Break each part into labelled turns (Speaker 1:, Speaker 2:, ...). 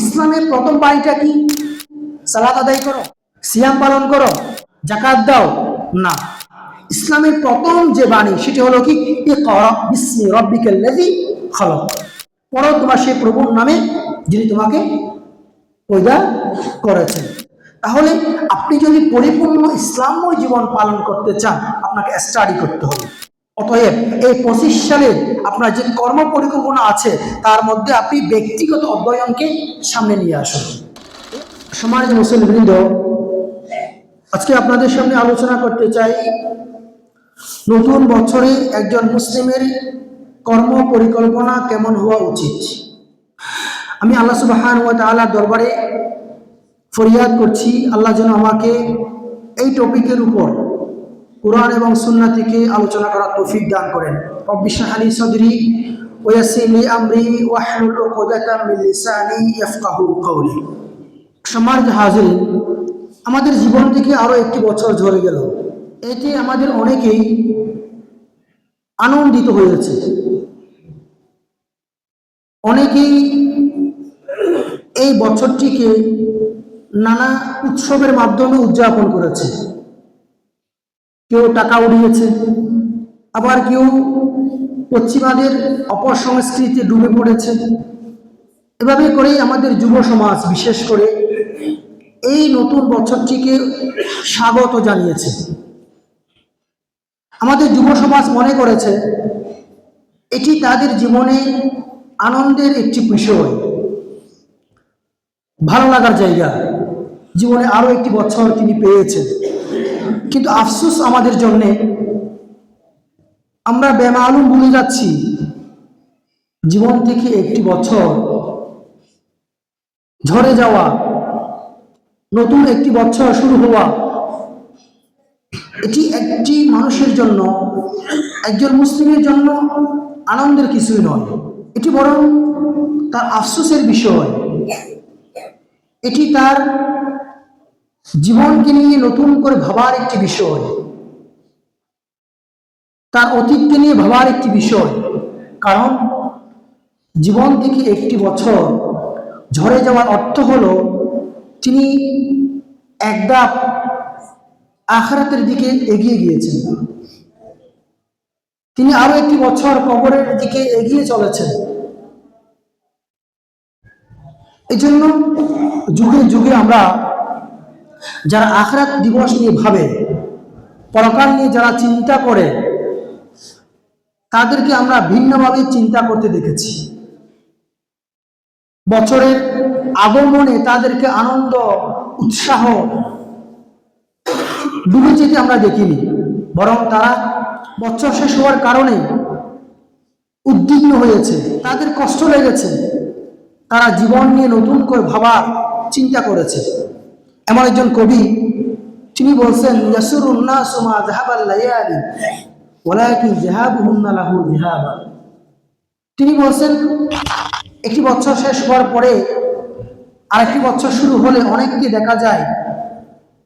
Speaker 1: ইসলামের প্রথম বাড়িটা কি? সালাত আদায় করো, সিয়াম পালন করো জাকাত দাও? না। ইসলামের প্রথম যে বাণী, সেটি হলো কি? খালাক। পড়ো তোমার সেই প্রভুর নামে যিনি তোমাকে পয়দা করেছেন। তাহলে আপনি যদি পরিপূর্ণ ইসলামময় জীবন পালন করতে চান, আপনাকে স্টাডি করতে হবে। অতএব এই পঁচিশ সালের আপনার যে কর্ম পরিকল্পনা আছে, তার মধ্যে আপনি ব্যক্তিগত অধ্যয়নকে সামনে নিয়ে আসুন। সমাজ মুসলিমবৃন্দ আজকে আপনাদের সামনে আলোচনা করতে চাই নতুন বছরে একজন মুসলিমের কর্ম পরিকল্পনা কেমন হওয়া উচিত? আমি আল্লাহ সুবাহান ওয়া তাআলার দরবারে ফরিয়াদ করছি, আল্লাহ যেন আমাকে এই টপিকের উপর কোরআন এবং সুন্নাহ থেকে আলোচনা করার তৌফিক দান করেন। রব্বি শাহলি সদরি ওয়াসিলি আমরি ওয়াহলুল উকদাতাম লিসানি ইয়াফকাহু কওলি। সম্মানিত হাজির, আমাদের জীবন থেকে আরও একটি বছর ঝরে গেল। এতে আমাদের অনেকেই আনন্দিত হয়েছে। অনেকেই এই বছরটিকে নানা উৎসবের মাধ্যমে উদযাপন করেছে। কেউ টাকা উড়িয়েছে, আবার কেউ পশ্চিমাদের অপসংস্কৃতি ডুবে পড়েছে। এভাবে করেই আমাদের যুব সমাজ, বিশেষ করে এই নতুন বছরটিকে স্বাগত জানিয়েছে। আমাদের যুব সমাজ মনে করেছে, এটি তাদের জীবনে আনন্দের একটি বিষয়। ভালো লাগার জায়গা। জীবনে আরও একটি বছর তিনি পেয়েছেন। কিন্তু আফসোস আমাদের জন্যে, আমরা বেমালুম ভুলে যাচ্ছি। জীবন থেকে একটি বছর ঝরে যাওয়া, নতুন একটি বছর শুরু হওয়া, এটি একটি মানুষের জন্য, একজন মুসলিমের জন্য আনন্দের কিছুই নয়। এটি বরং তার আফসোসের বিষয়। এটি তার জীবনকে নিয়ে নতুন করে ভাবার একটি বিষয়। তার অতীতকে নিয়ে ভাবার একটি বিষয়। কারণ জীবন থেকে একটি বছর ঝরে যাওয়ার অর্থ হলো, তিনি একদাপ আখরাতের দিকে এগিয়ে গিয়েছেন। তিনি আরও একটি বছর কবরের দিকে এগিয়ে চলেছেন। এই জন্য যুগে যুগে আমরা যারা আখরাত দিবস নিয়ে ভাবে, পরকাল নিয়ে যারা চিন্তা করে, তাদেরকে আমরা ভিন্নভাবে চিন্তা করতে দেখেছি। বছরের আগমনে তাদেরকে আনন্দ, উৎসাহ ডুবে যেতে আমরা দেখিনি। বরং তারা বছর শেষ হওয়ার কারণে উদ্বিগ্ন হয়েছে, তাদের কষ্ট লেগেছে, তারা জীবন নিয়ে নতুন করে ভাবার চিন্তা করেছে। এমন একজন কবি, তিনি বলছেন, ইয়াসুরুন্নাস মা যাহাবাল লায়ালি ওয়ালাকিন যাহাবুহুন্না লাহু যিহাবা। তিনি বলছেন, একটি বছর শেষ হওয়ার পরে আরেকটি বছর শুরু হলে অনেককে দেখা যায়,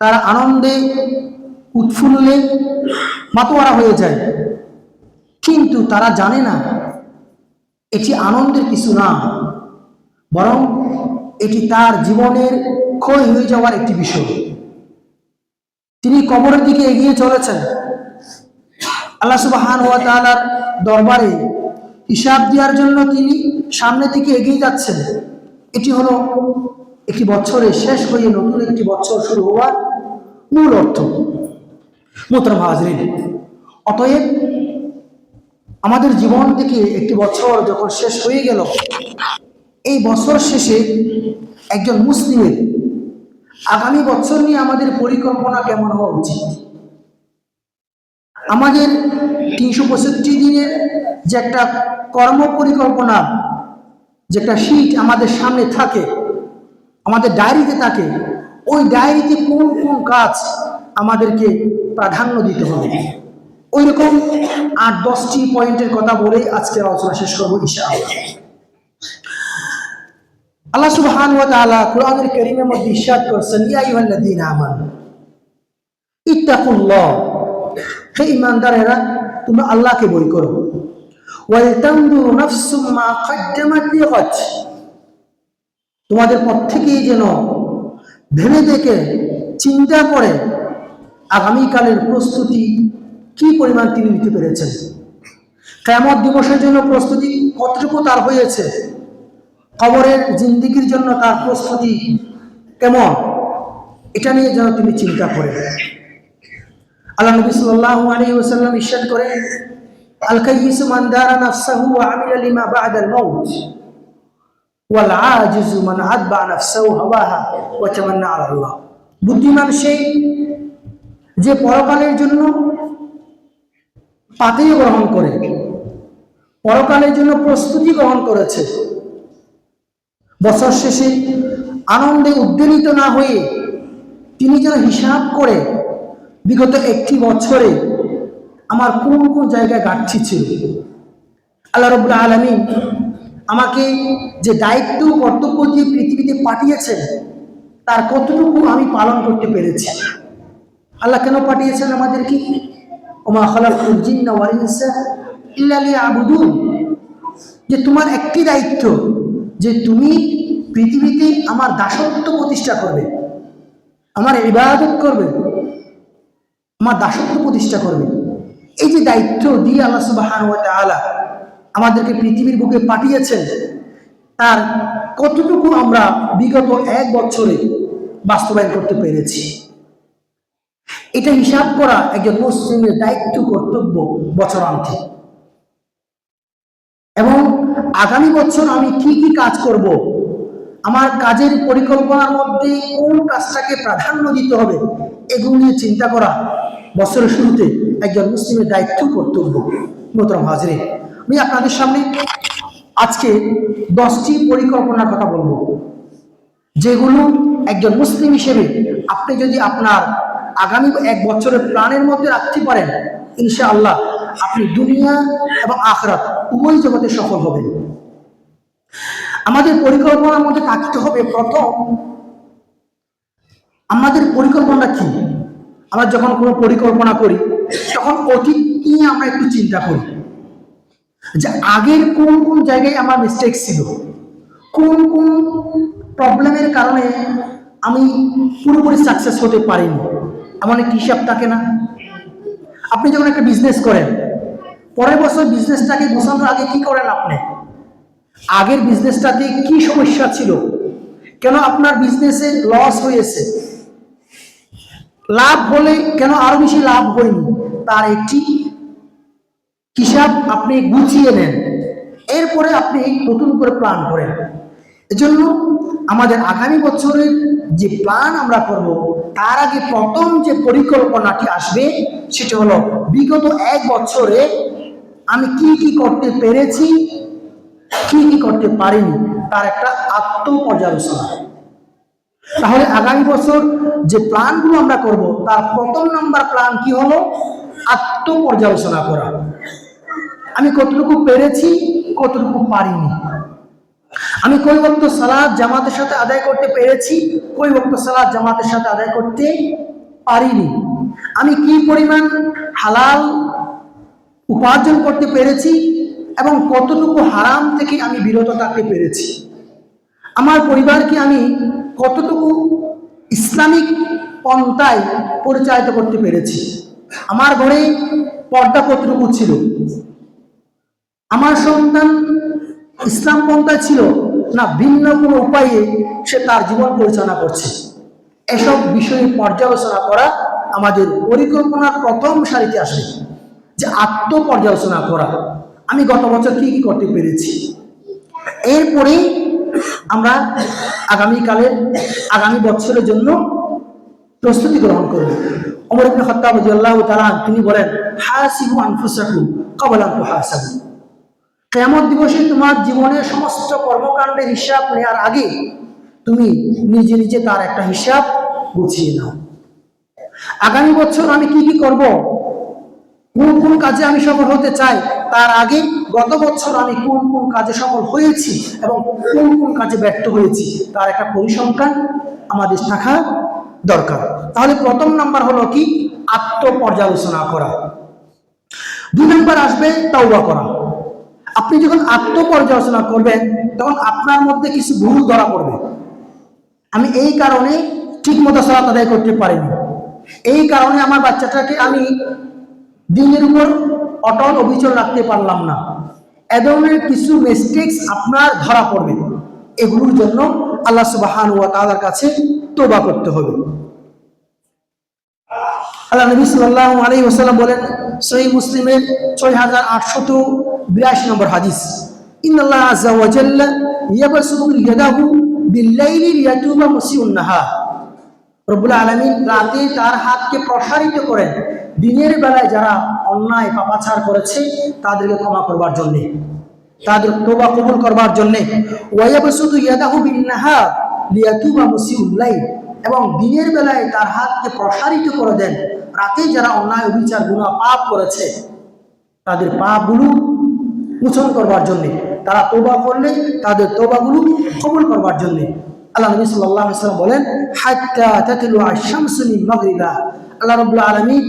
Speaker 1: তারা আনন্দে উৎফুল্লে মাতোয়ারা হয়ে যায়। কিন্তু তারা জানে না, এটি আনন্দের কিছু না, বরং এটি তার জীবনের ক্ষয় হয়ে যাওয়ার একটি বিষয়। তিনি কবরের দিকে এগিয়ে চলেছেন। আল্লাহ সুবাহান ওয়া তাআলার দরবারে হিসাব দেওয়ার জন্য তিনি সামনের দিকে এগিয়ে যাচ্ছেন। এটি হলো একটি বছরে শেষ হয়ে নতুন একটি বছর শুরু হওয়ার মূল অর্থ। মোহতরম হাজরিন, অতএব আমাদের জীবন থেকে একটি বছর যখন শেষ হয়ে গেল এই বছর শেষে একজন মুসলিমের আগামী বছর নিয়ে আমাদের পরিকল্পনা কেমন হওয়া উচিত? আমাদের তিনশো পঁয়ষট্টি দিনের যে একটা কর্ম পরিকল্পনা, যে একটা শীট আমাদের সামনে থাকে, আমাদের ডায়েরিতে থাকে, ওই ডায়েরিতে কোন কোন কাজ আমাদেরকে প্রাধান্য দিতে হবে? ওই রকম আট দশটি পয়েন্টের কথা বলেই আজকে আলোচনা শেষ করব ইনশাআল্লাহ। আল্লাহ সুবহান ওয়া তাআলা কোরআনের কারীমের মধ্যে ইরশাদ করেছেন, ইয়া আইয়ুহাল্লাযীনা আমানু, ইত্তাকুল্লাহ। হে ঈমানদারেরা, তোমরা আল্লাহকে ভয় করো। ওয়াল তানজুরু নাফসুম মা কদ্দামাত লিগাদ তোমাদের প্রত্যেকেই যেন ভেবে দেখে চিন্তা করে আগামীকালের প্রস্তুতি কি পরিমাণ তিনি নিতে পেরেছেন। কেমন দিবসের জন্য প্রস্তুতি কতটুকু তার হয়েছে? কবরের জিন্দিগির জন্য তার প্রস্তুতি কেমন? এটা নিয়ে যেন তিনি চিন্তা করে আল্লাহ নবী করেন আল কাইয়িসু দারা নাফসাহু ওয়া আমিলা লিমা বা'দা আল মাউত, ওয়াল আজিজু আতবা নাফসাহু হাওয়াহা ওয়া তামান্না আলা আল্লাহ। বুদ্ধিমান সেই যে পরকালের জন্য পাতেই গ্রহণ করে, পরকালের জন্য প্রস্তুতি গ্রহণ করেছে বছর শেষে আনন্দে উদ্বেলিত না হয়ে তিনি যেন হিসাব করে বিগত একটি বছরে আমার কোন কোন জায়গায় ঘাটতি ছিল? আল্লাহ রবুল্লা আলমী আমাকে যে দায়িত্ব কর্তব্য দিয়ে পৃথিবীতে পাঠিয়েছেন, তার কতটুকু আমি পালন করতে পেরেছি? আল্লাহ কেন পাঠিয়েছেন আমাদেরকে? ওমা ইনসা ইল্লা লিয়াবুদুন। যে তোমার একটি দায়িত্ব যে তুমি পৃথিবীতে আমার দাসত্ব প্রতিষ্ঠা করবে, আমার ইবাদত করবে, আমার দাসত্ব প্রতিষ্ঠা করবে। এই যে দায়িত্ব দিয়ে আল্লাহ সুবহানাহু ওয়া তাআলা আমাদেরকে পৃথিবীর বুকে পাঠিয়েছেন, তার কতটুকু আমরা বিগত এক বছরে বাস্তবায়ন করতে পেরেছি? এটা হিসাব করা একজন মুসলিমের দায়িত্ব, কর্তব্য বছরান্তে আগামী বছর আমি কি কি কাজ করব? আমার কাজের পরিকল্পনার মধ্যে কোন কাজটাকে প্রাধান্য দিতে হবে, এগুলো নিয়ে চিন্তা করা বছরের শুরুতে একজন মুসলিমের দায়িত্ব কর্তব্য। মোতরম হাজরে আমি আপনাদের সামনে আজকে দশটি পরিকল্পনার কথা বলব, যেগুলো একজন মুসলিম হিসেবে আপনি যদি আপনার আগামী এক বছরের প্ল্যানের মধ্যে রাখতে পারেন, ইনশাআল্লাহ আপনি দুনিয়া এবং আখরাত উভয় জগতে সফল হবেন। আমাদের পরিকল্পনার মধ্যে থাকতে হবে প্রথম, আমাদের পরিকল্পনা কি? আমরা যখন কোনো পরিকল্পনা করি, তখন অতীত নিয়ে আমরা একটু চিন্তা করি যে আগের কোন কোন জায়গায় আমার মিস্টেক ছিল, কোন কোন প্রবলেমের কারণে আমি পুরোপুরি সাকসেস হতে পারিনি। এমন একটি হিসাব থাকে না? আপনি যখন একটা বিজনেস করেন, পরের বছর বিজনেসটাকে গোছানোর আগে কি করেন আপনি? আগের বিজনেসটাতে কি সমস্যা ছিল? কেন আপনার বিজনেসে লস হয়েছে? লাভ হলে কেন আরও বেশি লাভ হয়নি? তার একটি হিসাব আপনি গুছিয়ে নেন। এরপরে আপনি নতুন করে প্ল্যান করেন। এজন্য আমাদের আগামী বছরের যে প্ল্যান আমরা করব তার আগে প্রথম যে পরিকল্পনাটি আসবে, সেটা হলো বিগত এক বছরে আমি কি কি করতে পেরেছি, কি কি করতে পারিনি, তার একটা আত্মপর্যালোচনা। তাহলে আগামী বছর যে প্ল্যানগুলো আমরা করব, তার প্রথম নাম্বার প্ল্যান কি হলো? আত্মপর্যালোচনা করা। আমি কতটুকু পেরেছি, কতটুকু পারিনি। আমি কই বক্ত সালাদ জামাতের সাথে আদায় করতে পেরেছি? কই বক্ত সালাদ জামাতের সাথে আদায় করতে পারিনি? আমি কি পরিমাণ হালাল উপার্জন করতে পেরেছি এবং কতটুকু হারাম থেকে আমি বিরত থাকতে পেরেছি? আমার পরিবারকে আমি কতটুকু ইসলামিক পন্থায় পরিচালিত করতে পেরেছি? আমার ঘরে পর্দা কতটুকু ছিল। আমার সন্তান ইসলাম পন্থায় ছিল? না, ভিন্ন কোনো উপায়ে সে তার জীবন পরিচালনা করছে। এসব বিষয়ে পর্যালোচনা করা আমাদের পরিকল্পনার প্রথম সারিতে আসে যে আত্মপর্যালোচনা করা। আমি গত বছর কি কি করতে পেরেছি? এরপরেই আমরা আগামীকালের, আগামী বছরের জন্য প্রস্তুতি গ্রহণ করব। অমর তাআলা তিনি বলেন, হাসিবু আনফুসাকুম ক্বাবলা আন তুহাসাবু। কিয়ামত দিবসে তোমার জীবনের সমস্ত কর্মকাণ্ডের হিসাব নেওয়ার আগে তুমি নিজে নিজে তার একটা হিসাব গুছিয়ে নাও। আগামী বছর আমি কি কি করব? কোন কোন কাজে আমি সফল হতে চাই? তার আগে গত বছর আমি কোন কোন কাজে সফল হয়েছি এবং কোন কোন কাজে ব্যর্থ হয়েছি, তার একটা পরিসংখ্যান আমাদের থাকা দরকার। তাহলে প্রথম নাম্বার হলো কি? আত্মপর্যালোচনা করা। দুই নাম্বার আসবে তাওবা করা। আপনি যখন আত্মপর্যালোচনা করবেন, তখন আপনার মধ্যে কিছু ভুল ধরা পড়বে। আমি এই কারণে ঠিক মতো সালাত আদায় করতে পারিনি। এই কারণে আমার বাচ্চাটাকে আমি দিনের উপর অটল অবিচল রাখতে পারলাম না। এ ধরনের কিছু মিস্টেক্স আপনার ধরা পড়বে। এগুলোর জন্য আল্লাহ সুবাহান ওয়া তাআলার কাছে তোবা করতে হবে। আল্লাহ নবী সাল্লাল্লাহু আলাইহি ওয়াসাল্লাম বলেন, সহিহ মুসলিমের 6882 নম্বর হাদিস। ইন্নাল্লাহ আযজা ওয়া জাল্লা ইয়াবসুতু ইয়াদাহু বিল-লাইলি লিয়াতুবা মুসিউন নাহার। রব্বুল আলামিন রাতে তার হাতকে প্রসারিত করেন। দিনের বেলায় যারা অন্যায়, পাপাচার করেছে, তাদেরকে ক্ষমা করবার জন্যে। তাদের তোবা কবুল করবার জন্যে। ওয়াইয়াবসুতু ইয়াদাহু বিন-নাহার লিয়াতুবা মুসিউল লাইল। এবং দিনের বেলায় তার হাতকে প্রসারিত করে দেন। রাতে যারা অন্যায়, অবিচার গুণা পাপ করেছে, তাদের পাপ পাপগুলো মোচন করবার জন্যে। তারা তোবা করলে, তাদের তোবাগুলো কবুল করবার জন্যে। আল্লাহ নবী সাল্লাল্লাহু আলাইহি ওয়াসাল্লাম বলেন, হাত্তা আল্লাহ রাব্বুল আলামিন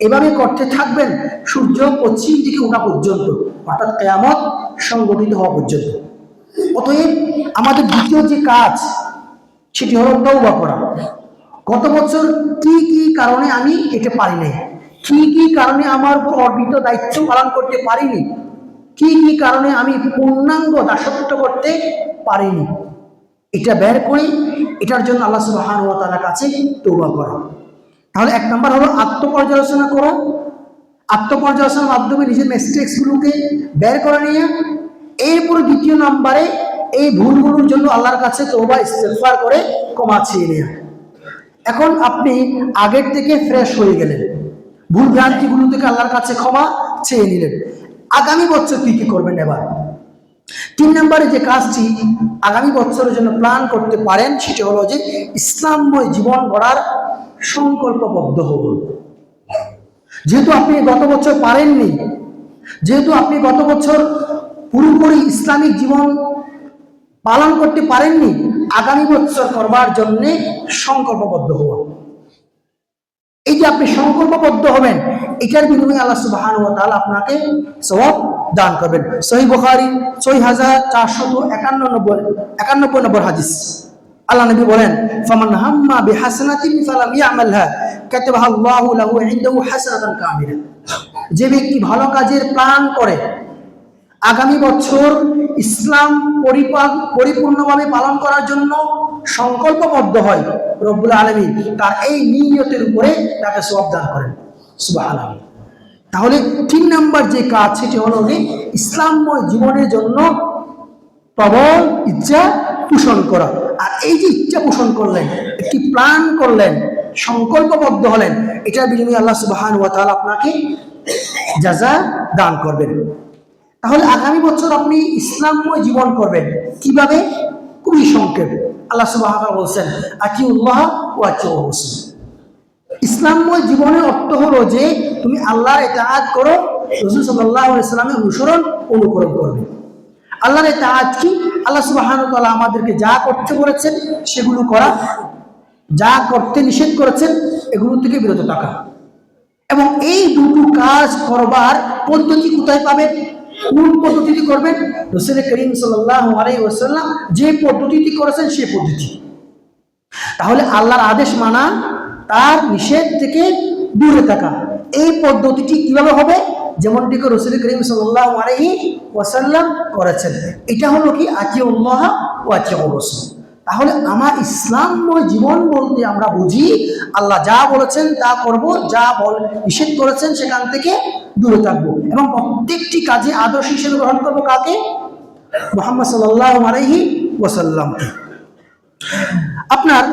Speaker 1: এভাবে করতে থাকবেন, সূর্য পশ্চিম দিকে ওঠা পর্যন্ত। অর্থাৎ কিয়ামত সংগঠিত হওয়া পর্যন্ত। অতএব আমাদের দ্বিতীয় যে কাজ, সেটি হলো তৌবা করা। গত বছর কি কি কারণে আমি এটা পারি নাই কি কি কারণে আমার উপর অর্পিত দায়িত্ব পালন করতে পারিনি? কি কি কারণে আমি পূর্ণাঙ্গ দাসত্ব করতে পারিনি? এটা বের করি, এটার জন্য আল্লাহ সুবহান কাছে তৌবা করা। তাহলে এক নম্বর হলো আত্মপর্যালোচনা করা। আত্মপর্যালোচনার মাধ্যমে নিজের মিস্টেক্সগুলোকে বের করে নিয়ে, এরপরে দ্বিতীয় নম্বরে এই ভুলগুলোর জন্য আল্লাহর কাছে তৌবা ইস্তেগফার করে ক্ষমা চেয়ে নেওয়া এখন আপনি আগের থেকে ফ্রেশ হয়ে গেলেন। ভুল ভ্রান্তিগুলো থেকে আল্লাহর কাছে ক্ষমা চেয়ে নিলেন। আগামী বছর কি কি করবেন এবার? তিন নম্বরে যে কাজটি আগামী বছরের জন্য প্ল্যান করতে পারেন, সেটা হলো যে ইসলামময় জীবন গড়ার সংকল্পবদ্ধ হন। যেহেতু আপনি গত বছর পারেননি, যেহেতু আপনি গত বছর পুরোপুরি ইসলামিক জীবন পালন করতে পারেননি, আগামী বছর করবার জন্যে সংকল্পবদ্ধ হন। এই যে আপনি সংকল্পবদ্ধ হবেন, এটার বিনিময়ে আল্লাহ সুবহান ওয়া তাআলা আপনাকে সওয়াব দান করবেন। সহি বুখারী ছয় হাজার চারশত একান্ন নম্বর, একানব্বই নম্বর হাদিস। আল্লাহ নবী বলেন, ফামান হাম্মা বিহাসানাতিন ফালাম আল্লাহু লাহু ইনদাহু হাসানাতান কামিলা। যে ব্যক্তি ভালো কাজের প্ল্যান করে আগামী বছর ইসলাম পরিপাক, পরিপূর্ণভাবে পালন করার জন্য সংকল্পবদ্ধ হয় রব্বুল আলমী তার এই নিয়তের উপরে তাকে সব দান করেন। সুবাহ আলম তাহলে তিন নাম্বার যে কাজ, সেটি হলো যে ইসলামময় জীবনের জন্য প্রবল ইচ্ছা পোষণ করা। আর এই যে ইচ্ছা পোষণ করলেন, একটি প্ল্যান করলেন, সংকল্পবদ্ধ হলেন, এটার বিনিময়ে আল্লাহ সুবাহান ওয়া তাআলা আপনাকে যাজা দান করবেন। তাহলে আগামী বছর আপনি ইসলামময় জীবন করবেন। কীভাবে? খুবই সংক্ষেপ। আল্লাহ সুবাহ বলছেন আকি উল্লাহ ও আকি রসুল। ইসলামময় জীবনের অর্থ হলো যে তুমি আল্লাহর এতাআত করো, রসুল সাল্লাহ ইসলামের অনুসরণ অনুকরণ করবে। আল্লাহর এতাআত কি? আল্লাহ সুবাহান তাআলা আমাদেরকে যা করতে বলেছেন, সেগুলো করা, যা করতে নিষেধ করেছেন, এগুলো থেকে বিরত থাকা। এবং এই দুটো কাজ করবার পদ্ধতি কোথায় পাবেন? কোন পদ্ধতিটি করবেন? রসুল করিম সাল্লাহ যে পদ্ধতিটি করেছেন, সে পদ্ধতি। তাহলে আল্লাহর আদেশ মানা, তার নিষেধ থেকে দূরে থাকা। এই পদ্ধতিটি কীভাবে হবে? যেমনটিকে রসুল করিম সাল্লাহ আলহি ওয়াসাল্লাম করেছেন। এটা হলো কি? আজকে উন্মহা ও আজকে রসুল। তাহলে আমার ইসলামময় জীবন বলতে আমরা বুঝি, আল্লাহ যা বলেছেন তা করব, যা বল, নিষেধ করেছেন সেখান থেকে দূরে থাকব। এবং প্রত্যেকটি কাজে আদর্শ হিসেবে গ্রহণ করব কাকে? মোহাম্মদ সাল্লাহ আলাইহি ওয়াসাল্লামকে। আপনার,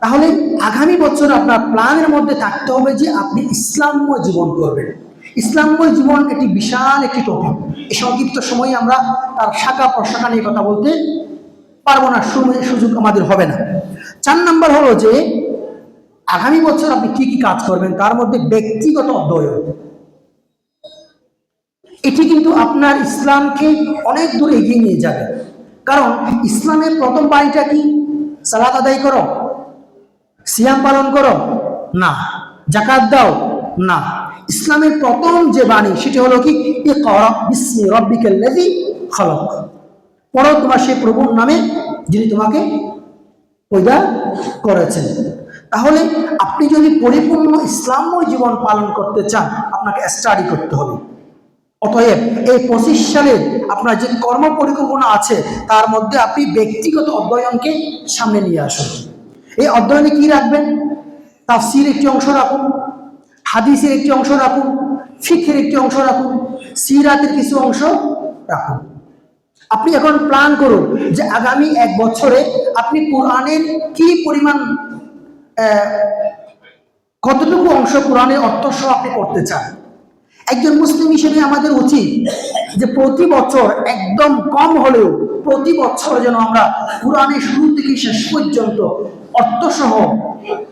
Speaker 1: তাহলে আগামী বছর আপনার প্ল্যানের মধ্যে থাকতে হবে যে আপনি ইসলামময় জীবন করবেন। ইসলামময় জীবন একটি বিশাল একটি টপিক। এই সংক্ষিপ্ত সময়ে আমরা তার শাখা প্রশাখা নিয়ে কথা বলতে পারব না সময় সুযোগ আমাদের হবে না। চার নাম্বার হলো যে, আগামী বছর আপনি কি কি কাজ করবেন, তার মধ্যে ব্যক্তিগত অধ্যয়ন। এটি কিন্তু আপনার ইসলামকে অনেক দূর এগিয়ে নিয়ে যাবে। কারণ ইসলামের প্রথম বাড়িটা কি? সালাদ আদায় করো। সিয়াম পালন করো। না। জাকাত দাও। না। ইসলামের প্রথম যে বাণী, সেটি হলো কি? এ ইকরা বিসমি রব্বিকাল্লাযী খলক। পড়ো তোমার সেই প্রভুর নামে যিনি তোমাকে পয়দা করেছেন। তাহলে আপনি যদি পরিপূর্ণ ইসলামময় জীবন পালন করতে চান, আপনাকে স্টাডি করতে হবে। অতএব এই পঁচিশ সালের আপনার যে কর্ম পরিকল্পনা আছে, তার মধ্যে আপনি ব্যক্তিগত অধ্যয়নকে সামনে নিয়ে আসুন। এই অধ্যয়নে কি রাখবেন? তাফসির একটি অংশ রাখুন, হাদিসের একটি অংশ রাখুন ফিখের একটি অংশ রাখুন, সিরাতের কিছু অংশ রাখুন। আপনি এখন প্ল্যান করুন যে আগামী এক বছরে আপনি কোরআনের কি পরিমাণ কতটুকু অংশ কোরআনের অর্থ সহ আপনি করতে চান? একজন মুসলিম হিসেবে আমাদের উচিত যে প্রতি বছর একদম কম হলেও প্রতি বছর যেন আমরা কোরআনের শুরু থেকে শেষ পর্যন্ত অর্থসহ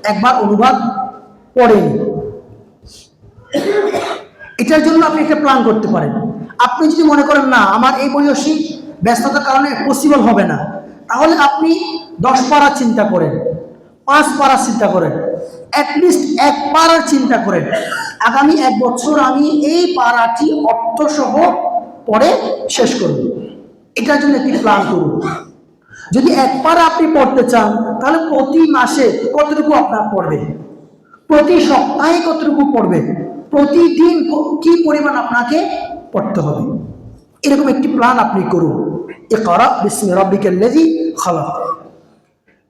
Speaker 1: একবার অনুবাদ পড়েন এটার জন্য আপনি একটা প্ল্যান করতে পারেন। আপনি যদি মনে করেন, না, আমার এই বয়সী ব্যস্ততার কারণে পসিবল হবে না। তাহলে আপনি দশ পাড়া চিন্তা করেন, পাঁচ পাড়া চিন্তা করেন অ্যাটলিস্ট এক পাড়ার চিন্তা করেন। আগামী এক বছর আমি এই পাড়াটি অর্থসহ পড়ে শেষ করব। এটার জন্য একটি প্ল্যান করুন। যদি এক পাড়া আপনি পড়তে চান, তাহলে প্রতি মাসে কতটুকু আপনার পড়বে? প্রতি সপ্তাহে কতটুকু পড়বে? প্রতিদিন কি পরিমাণ আপনাকে পড়তে হবে? এরকম একটি প্ল্যান আপনি করুন। এ করা বিস্মি রব্বিকের লেজি খালাক।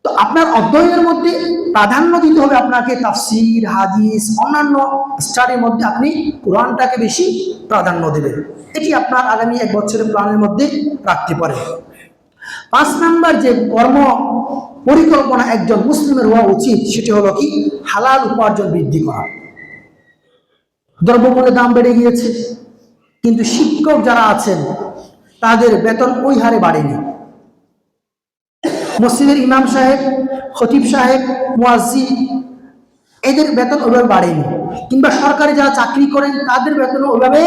Speaker 1: তো আপনার অধ্যয়নের মধ্যে প্রাধান্য দিতে হবে আপনাকে তাফসির, হাদিস, অন্যান্য স্টাডির মধ্যে আপনি কোরআনটাকে বেশি প্রাধান্য দেবেন। এটি আপনার আগামী এক বছরের প্ল্যানের মধ্যে রাখতে পারে। পাঁচ নাম্বার যে কর্ম পরিকল্পনা একজন মুসলিমের হওয়া উচিত, সেটি হলো কি? হালাল উপার্জন বৃদ্ধি করা। দ্রব্যমূল্যের দাম বেড়ে গিয়েছে। কিন্তু শিক্ষক যারা আছেন, তাদের বেতন ওই হারে বাড়েনি। মসজিদের ইমাম সাহেব, খতিব সাহেব মুয়াজ্জি এদের বেতন ওইভাবে বাড়েনি। কিংবা সরকারি যারা চাকরি করেন, তাদের বেতন ওইভাবে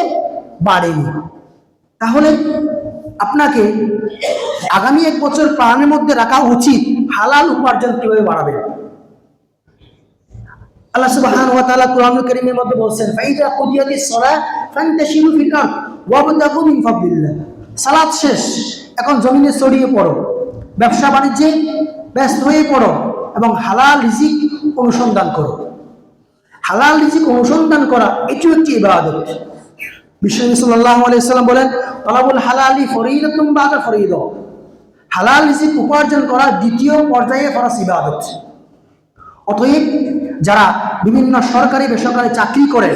Speaker 1: বাড়েনি। তাহলে আপনাকে আগামী এক বছর প্রাণের মধ্যে রাখা উচিত, হালাল উপার্জন কীভাবে বাড়াবে আল্লাহ সুবহানাহু ওয়া তাআলা কোরআনুল কারীমের মধ্যে বলছেন ফিল আরদ মিন ফাদলিল্লাহ। সালাত শেষ, এখন জমিনে ছড়িয়ে পড়ো, ব্যবসা বাণিজ্যে ব্যস্ত হয়ে পড়ো এবং হালাল রিজিক অনুসন্ধান করো। হালাল রিজিক অনুসন্ধান করা, এটিও একটি ইবাদত। বিশ্বনবী সাল্লাল্লাহু আলাইহি সাল্লাম বলেন, তলাবুল হালালি ফরিদাতুম বাদা ফরিদ। হালাল রিজিক উপার্জন করা দ্বিতীয় পর্যায়ে ফরাস ইবাদত। অতএব যারা বিভিন্ন সরকারি বেসরকারি চাকরি করে,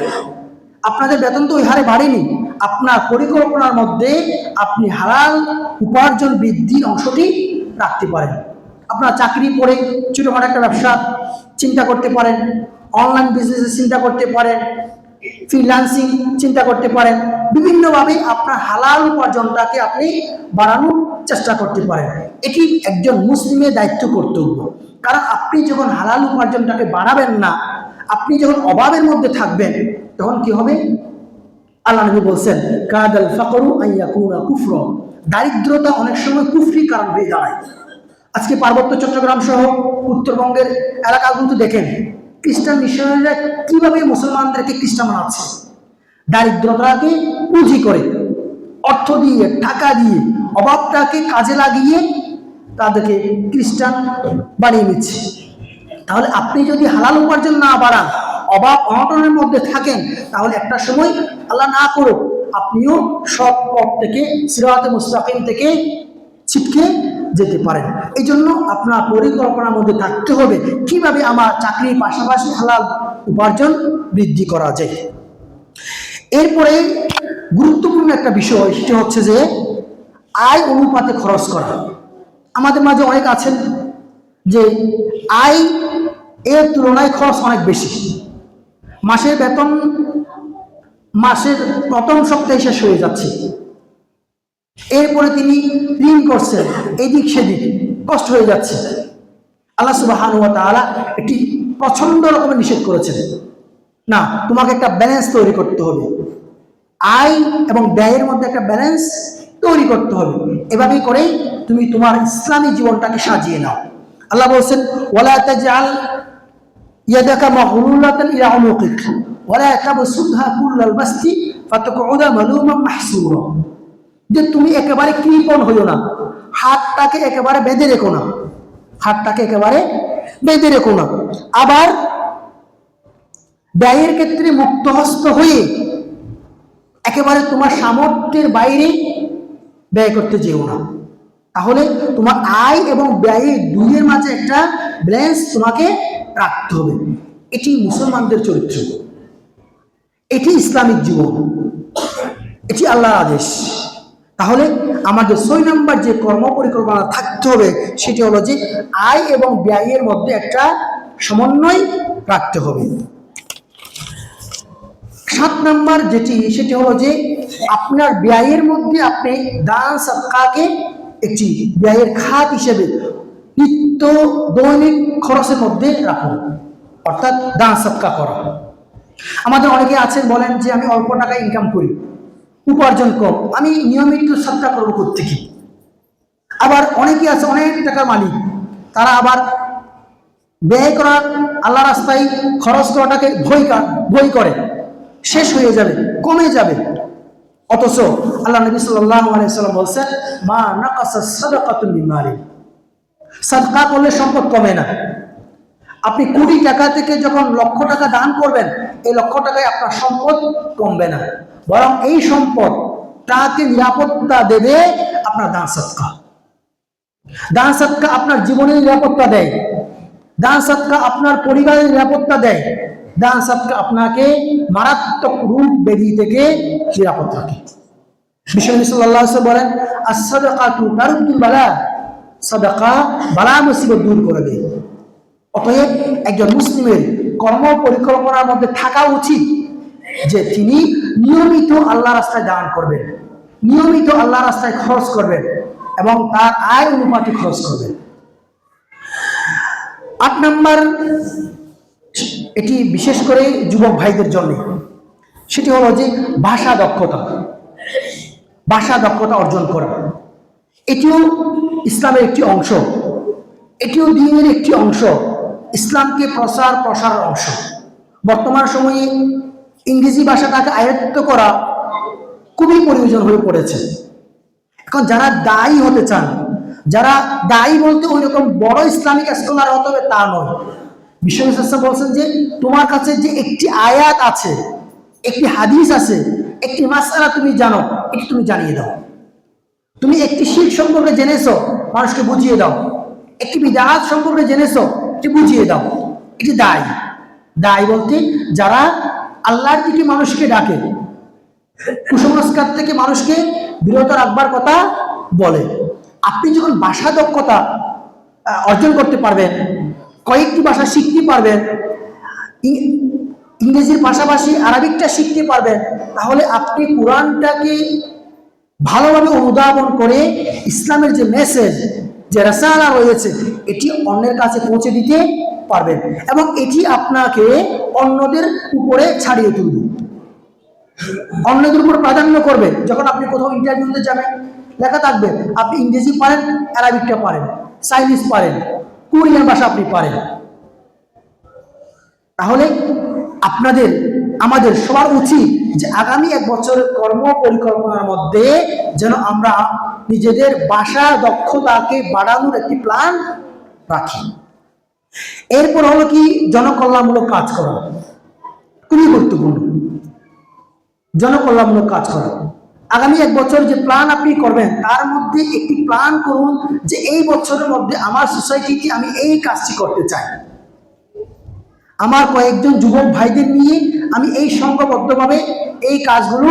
Speaker 1: আপনাদের বেতন তো ওই হারে বাড়েনি। আপনার পরিকল্পনার মধ্যে আপনি হালাল উপার্জন বৃদ্ধির অংশটি রাখতে পারেন। আপনার চাকরি পড়ে ছোটোখাটো একটা ব্যবসা চিন্তা করতে পারেন অনলাইন বিজনেসের চিন্তা করতে পারেন ফ্রিলান্সিং চিন্তা করতে পারেন, বিভিন্নভাবে আপনার হালাল উপার্জনটাকে আপনি বাড়ানোর চেষ্টা করতে পারেন। এটি একজন মুসলিমের দায়িত্ব কর্তব্য। কারণ আপনি যখন হালাল উপার্জনটাকে বাড়াবেন না আপনি যখন অভাবের মধ্যে থাকবেন, তখন কি হবে? আল্লাহ নবী বলছেন, কাদাল ফাকরু আইয়াকুনা কুফর। দারিদ্রতা অনেক সময় কুফরি কারণ হয়ে দাঁড়ায়। আজকে পার্বত্য চট্টগ্রাম সহ উত্তরবঙ্গের এলাকাগুলোতে দেখেন, খ্রিস্টান মিশনারিরা কীভাবে মুসলমানদেরকে খ্রিস্টান বানাচ্ছে? দারিদ্রতাকে পুঁজি করে, অর্থ দিয়ে, টাকা দিয়ে, অভাবটাকে কাজে লাগিয়ে তাদেরকে খ্রিস্টান বানিয়ে নিচ্ছে। তাহলে আপনি যদি হালাল উপার্জন না বাড়ান, অভাব অনটনের মধ্যে থাকেন, তাহলে একটা সময় আল্লাহ না করুক, আপনিও সব পথ থেকে, সিরাতে মুস্তাকিম থেকে ছিটকে যেতে পারেন। এই জন্য আপনার পরিকল্পনার মধ্যে থাকতে হবে, কীভাবে আমার চাকরির পাশাপাশি হালাল উপার্জন বৃদ্ধি করা যায়। এরপরে গুরুত্বপূর্ণ একটা বিষয়, সেটা হচ্ছে যে আয় অনুপাতে খরচ করা। আমাদের মাঝে অনেক আছেন যে আয় এর তুলনায় খরচ অনেক বেশি। মাসের বেতন, মাসের প্রথম সপ্তাহে শেষ হয়ে যাচ্ছে। এরপরে তিনি ঋণ করছেন, এদিক সেদিক, কষ্ট হয়ে যাচ্ছে। আল্লাহ সুবাহান তাআলা একটি প্রচণ্ড রকমের নিষেধ করেছেন। না, তোমাকে একটা ব্যালেন্স তৈরি করতে হবে। আয় এবং ব্যয়ের মধ্যে একটা ব্যালেন্স তৈরি করতে হবে। এভাবেই করেই তুমি তোমার ইসলামী জীবনটাকে সাজিয়ে নাও। আল্লাহ বলছেন, ওয়ালা তাজআল ইয়াদাকা মাগলুলাতান ইলা উনুকিক ওয়ালা তাবসুতহা কুল্লাল বাসতি ফাতাকউদা মালুমান মাহসুরা যে তুমি একেবারে কৃপণ হইও না, হাতটাকে একেবারে বেঁধে রেখো না, হাতটাকে একেবারে বেঁধে রেখো না। আবার ব্যয়ের ক্ষেত্রে মুক্তহস্ত হয়ে একেবারে তোমার সামর্থ্যের বাইরে ব্যয় করতে যেও না। তাহলে তোমার আয় এবং ব্যয়ের দুইয়ের মাঝে একটা ব্যালেন্স তোমাকে রাখতে হবে। এটি মুসলমানদের চরিত্র। এটি ইসলামিক জীবন। এটি আল্লাহর আদেশ। তাহলে আমাদের ছয় নম্বর যে কর্ম পরিকল্পনা থাকতে হবে, সেটি হলো যে আয় এবং ব্যয়ের মধ্যে একটা সমন্বয় রাখতে হবে। সাত নাম্বার যেটি, সেটি হলো যে আপনার ব্যয়ের মধ্যে আপনি দান সৎকাকে একটি ব্যয়ের খাত হিসেবে দৈনিক খরচের মধ্যে রাখুন অর্থাৎ দান সৎকা করা। আমাদের অনেকে আছেন বলেন যে, আমি অল্প টাকা ইনকাম করি, উপার্জন কম, আমি নিয়মিত সৎকা করব কোথেকে আবার অনেকে আছে, অনেক টাকার মালিক, তারা আবার ব্যয় করা আল্লাহ রাস্তায় খরচ করাটাকে ভয় ভয় করে। শেষ হয়ে যাবে, কমে যাবে। অথচ আল্লাহ নবী সাল্লাম বলছেন, মা নাকাসা সাদাকাতুন মিন মালি সাদকা করলে সম্পদ কমে না। আপনি কোটি টাকা থেকে যখন লক্ষ টাকা দান করবেন, এই লক্ষ টাকায় আপনার সম্পদ কমবে না। বরং এই সম্পদ তাকে নিরাপত্তা দেবে আপনার দান সৎকা দান সৎকা আপনার জীবনের নিরাপত্তা দেয়। দান সৎকা আপনার পরিবারের নিরাপত্তা দেয়। দান সৎকা আপনাকে মারাত্মক রূপ বেদি থেকে নিরাপদ রাখে। বিশ্বনবী ওয়াসাল্লাম বলেন as-sadaqatu তারুদ্দুল বালা সাদাকা বালা মুসিবত দূর করে দেয়। অতএব একজন মুসলিমের কর্ম পরিকল্পনার মধ্যে থাকা উচিত যে তিনি নিয়মিত আল্লাহ রাস্তায় দান করবেন, নিয়মিত আল্লাহ রাস্তায় খরচ করবেন এবং তার আয় অনুপাতে খরচ করবেন। আট নম্বর, এটি বিশেষ করে যুবক ভাইদের জন্য। সেটি হলো যে ভাষা দক্ষতা ভাষা দক্ষতা অর্জন করা। এটিও ইসলামের একটি অংশ। এটিও দিনের একটি অংশ। ইসলামকে প্রসার প্রসার অংশ। বর্তমান সময়ে ইংরেজি ভাষাটাকে আয়ত্ত করা খুবই প্রয়োজন হয়ে পড়েছে। এখন যারা দায়ী হতে চান, যারা দায়ী বলতে ওই রকম বড় ইসলামিক স্কলার হতে হবে তা নয়। বিশ্ববিশ্বাস বলছেন যে, তোমার কাছে যে একটি আয়াত আছে, একটি হাদিস আছে, একটি মাসালা তুমি জানো, এটি তুমি জানিয়ে দাও। তুমি একটি শিখ সম্পর্কে জেনেছো, মানুষকে বুঝিয়ে দাও। একটি বিদাত সম্পর্কে জেনেছো, এটি বুঝিয়ে দাও। এটি দায়। দায় বলতে যারা আল্লাহর দিকে মানুষকে ডাকে, কুসংস্কার থেকে মানুষকে বিরত রাখবার কথা বলে। আপনি যখন ভাষা দক্ষতা অর্জন করতে পারবেন, কয়েকটি ভাষা শিখতে পারবেন ইংরেজির পাশাপাশি আরবিকটা শিখতে পারবেন, তাহলে আপনি কোরআনটাকে ভালোভাবে অনুধাবন করে ইসলামের যে মেসেজ যে রাসালা রয়েছে, এটি অন্যের কাছে পৌঁছে দিতে পারবেন এবং এটি আপনাকে অন্যদের উপরে ছাড়িয়ে তুলবে। অন্যদের উপর প্রাধান্য করবে। যখন আপনি কোথাও ইন্টারভিউতে যাবেন, লেখা থাকবে, আপনি ইংরেজি পারেন অ্যারাবিকটা পারেন চাইনিজ পারেন কোরিয়ান ভাষা আপনি পারেন। তাহলে আপনাদের আমাদের সবার উচিত যে আগামী এক বছরের কর্ম পরিকল্পনার মধ্যে যেন আমরা নিজেদের ভাষা দক্ষতাকে বাড়ানোর একটি প্ল্যান রাখি। এরপর হলো কি? জনকল্যাণমূলক কাজ করা। খুবই গুরুত্বপূর্ণ। জনকল্যাণমূলক কাজ করা। আগামী এক বছর যে প্ল্যান আপনি করবেন, তার মধ্যে একটি প্ল্যান করুন যে এই বছরের মধ্যে আমার সোসাইটিতে আমি এই কাজটি করতে চাই। আমার কয়েকজন যুবক ভাইদের নিয়ে আমি এই সংঘবদ্ধভাবে এই কাজগুলো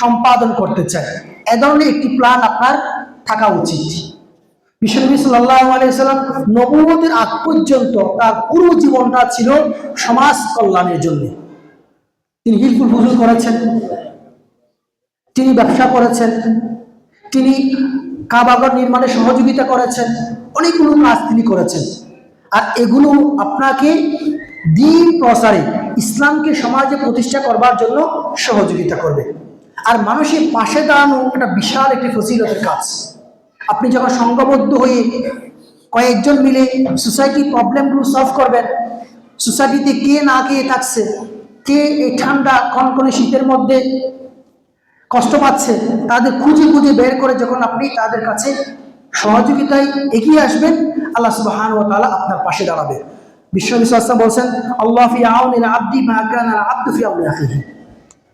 Speaker 1: সম্পাদন করতে চাই। এ ধরনের একটি প্ল্যান আপনার থাকা উচিত। বিশ্বনবী সাল্লাহ আলাইসাল্লাম নবমতের আগ পর্যন্ত তার পুরো জীবনটা ছিল সমাজ কল্যাণের জন্য। তিনি হিলফুল ফুজুল করেছেন, তিনি ব্যবসা করেছেন, তিনি কাবাগর নির্মাণে সহযোগিতা করেছেন, অনেকগুলো কাজ তিনি করেছেন। আর এগুলো আপনাকে দিন প্রসারে ইসলামকে সমাজে প্রতিষ্ঠা করবার জন্য সহযোগিতা করবে। আর মানুষের পাশে দাঁড়ানো একটা বিশাল একটি ফসিলতের কাজ। আপনি যখন সংঘবদ্ধ হয়ে কয়েকজন মিলে সোসাইটির প্রবলেমগুলো সলভ করবেন, সোসাইটিতে কে না কে থাকছে, কে এই ঠান্ডা কনকনে শীতের মধ্যে কষ্ট পাচ্ছে, তাদের খুঁজে খুঁজে বের করে যখন আপনি তাদের কাছে সহযোগিতায় এগিয়ে আসবেন, আল্লাহ সুবহান ওয়া তাআলা আপনার পাশে দাঁড়াবে। বিশ্বনবী বলছেন, আল্লাহ ফি আবদি মা কানা আল আবদু ফি আখিহি।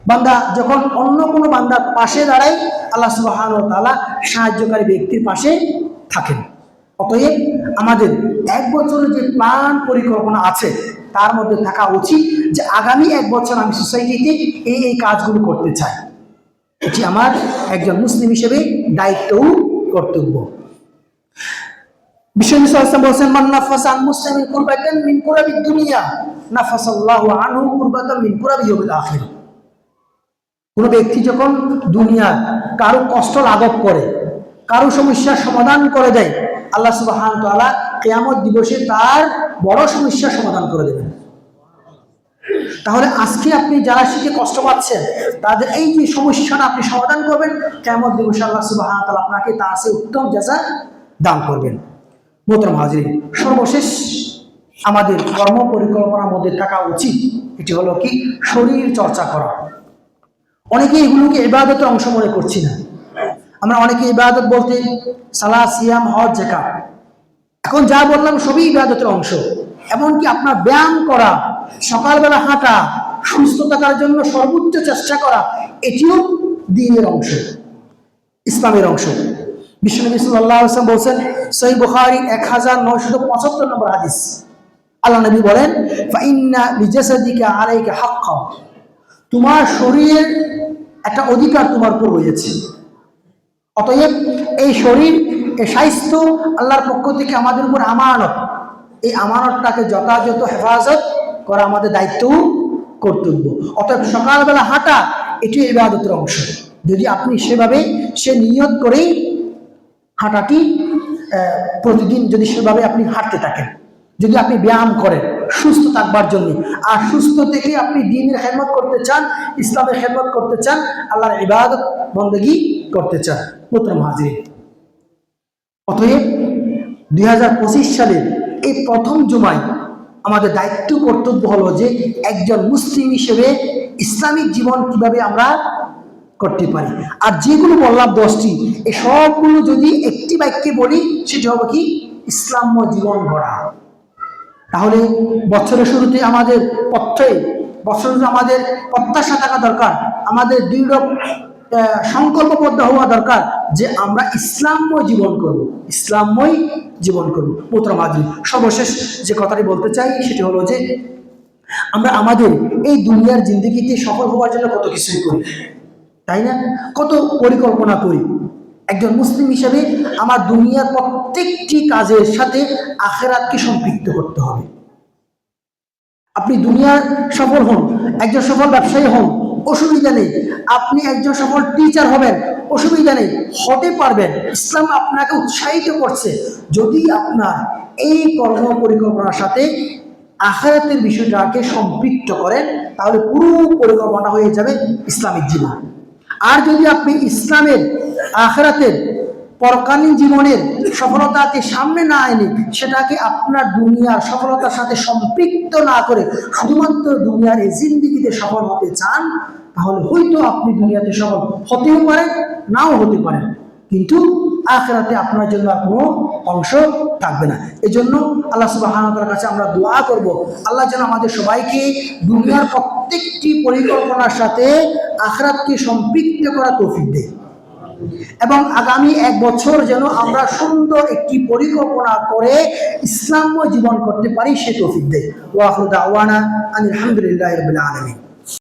Speaker 1: বান্দা যখন অন্য কোনো বান্দার পাশে দাঁড়ায়, আল্লাহ সুবহান ওয়া তাআলা সাহায্যকারী ব্যক্তির পাশে থাকেন। অতএব আমাদের এক বছরের যে প্ল্যান পরিকল্পনা আছে, তার মধ্যে থাকা উচিত যে আগামী এক বছর আমি সোসাইটিতে এই এই কাজগুলো করতে চাই। এটি আমার একজন মুসলিম হিসেবে দায়িত্ব ও কর্তব্য। কোন ব্যক্তি যখন দুনিয়ার কারও কষ্ট লাঘব করে, কারও সমস্যার সমাধান করে দেয়, আল্লাহ তাআলা কিয়ামত দিবসে তার বড় সমস্যার সমাধান করে দেবেন। তাহলে আজকে আপনি যারা শিখে কষ্ট পাচ্ছেন, তাদের এই যে সমস্যাটা আপনি সমাধান করবেন কেমন দিবসে আল্লাহ সুবাহ আপনাকে তা আছে উত্তম জাজা দান করবেন। মোহতরম হাজির, সর্বশেষ আমাদের কর্ম পরিকল্পনার মধ্যে থাকা উচিত, এটি হলো কি? শরীর চর্চা করা। অনেকে এগুলোকে ইবাদতের অংশ মনে করছি না। আমরা অনেকে ইবাদত বলতে সালা সিয়াম, হজ জেকা এখন যা বললাম সবই ইবাদতের অংশ। এমনকি আপনার ব্যায়াম করা, সকালবেলা হাঁটা, সুস্থ থাকার জন্য সর্বোচ্চ চেষ্টা করা, এটিও দিনের অংশ, ইসলামের অংশ। বিশ্বনবী সাল্লাল্লাহু আলাইহি ওয়াসাল্লাম বলছেন সহি বুখারী এক হাজার নয়শত পঁচাত্তর নম্বর হাদিস। আল্লাহ নবী বলেন, ফাইন্না লিজাসাদিকা আলাইকা হাক্কা। তোমার শরীরের একটা অধিকার তোমার উপর রয়েছে। অতএব এই শরীর, এই স্বাস্থ্য আল্লাহর পক্ষ থেকে আমাদের উপর আমানত। এই আমানতটাকে যথাযথ হেফাজত করা আমাদের দায়িত্ব কর্তব্য। অতএব সকালবেলা হাঁটা, এটি ইবাদতের অংশ। যদি আপনি সেভাবে সে নিয়ত করেই হাঁটাটি প্রতিদিন যদি সেভাবে আপনি হাঁটতে থাকেন, যদি আপনি ব্যায়াম করেন, সুস্থ থাকবার জন্য, আর সুস্থ থেকে আপনি দিনের খেদমত করতে চান, ইসলামের খেদমত করতে চান, আল্লাহর ইবাদত, বন্দেগি করতে চান। পুত্র হাজির অতএব, দুই সালের এই প্রথম জুমায় আমাদের দায়িত্ব কর্তব্য হলো যে একজন মুসলিম হিসেবে ইসলামিক জীবন কীভাবে আমরা করতে পারি। আর যেগুলো বললাম দশটি এই সবগুলো যদি একটি বাক্যে বলি, সেটি হবে কি? ইসলামময় জীবন গড়া। তাহলে বছরের শুরুতে আমাদের পথ্যে শুরুতে আমাদের প্রত্যাশা থাকা দরকার, আমাদের দৃঢ় সংকল্পবদ্ধ হওয়া দরকার যে আমরা ইসলামময় জীবন করব ইসলামময় জীবন করব। পুত্র মাঝি সর্বশেষ যে কথাটি বলতে চাই, সেটি হলো যে আমরা আমাদের এই দুনিয়ার জিন্দগিতে সফল হওয়ার জন্য কত কিছুই করি। তাই না? কত পরিকল্পনা করি। একজন মুসলিম হিসেবে আমার দুনিয়ার প্রত্যেকটি কাজের সাথে আখেরাতকে সম্পৃক্ত করতে হবে। আপনি দুনিয়ার সফল হন, একজন সফল ব্যবসায়ী হন, অসুবিধা নেই। আপনি একজন সফল টিচার হবেন, অসুবিধা নেই। হতে পারবেন। ইসলাম আপনাকে উৎসাহিত করছে। যদি আপনার এই কর্ম পরিকল্পনার সাথে আখারাতের বিষয়টাকে সম্পৃক্ত করেন, তাহলে পুরো পরিকল্পনা হয়ে যাবে ইসলামিক জীবন। আর যদি আপনি ইসলামের, আখরাতের, পরকালীন জীবনের সফলতাকে সামনে না এনে সেটাকে আপনার দুনিয়ার সফলতার সাথে সম্পৃক্ত না করে শুধুমাত্র দুনিয়ার এই জিন্দিগিতে সফল হতে চান, তাহলে হয়তো আপনি দুনিয়াতে সফল হতেও পারেন, নাও হতে পারেন। কিন্তু আখেরাতে আপনার জন্য আর কোনো অংশ থাকবে না। এই জন্য আল্লাহ সুবাহর কাছে আমরা দোয়া করব, আল্লাহ যেন আমাদের সবাইকে দুনিয়ার প্রত্যেকটি পরিকল্পনার সাথে আখরাতকে সম্পৃক্ত করা তৌফিক দেয় এবং আগামী এক বছর যেন আমরা সুন্দর একটি পরিকল্পনা করে ইসলাম্য জীবন করতে পারি, সে তৌফিক দেয় ওয়াহুদা আওয়ানা আলহামদুলিল্লাহ আলমী